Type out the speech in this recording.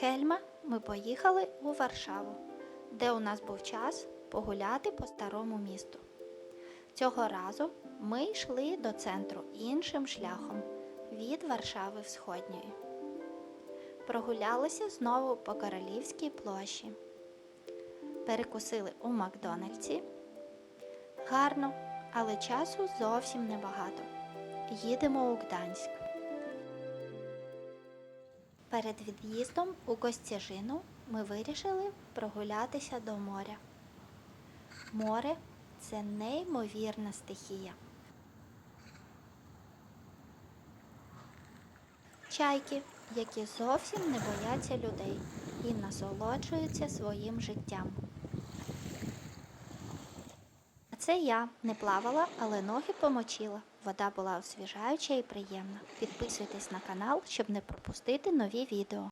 Хельма ми поїхали у Варшаву, де у нас був час погуляти по старому місту. Цього разу ми йшли до центру іншим шляхом від Варшави Всходньої. Прогулялися знову по Королівській площі. Перекусили у Макдональдсі. Гарно, але часу зовсім небагато. Їдемо у Гданськ. Перед від'їздом у Костяжину ми вирішили прогулятися до моря. Море це неймовірна стихія. Чайки, які зовсім не бояться людей і насолоджуються своїм життям. Це я не плавала, але ноги помочила. Вода була освіжаюча і приємна. Підписуйтесь на канал, щоб не пропустити нові відео.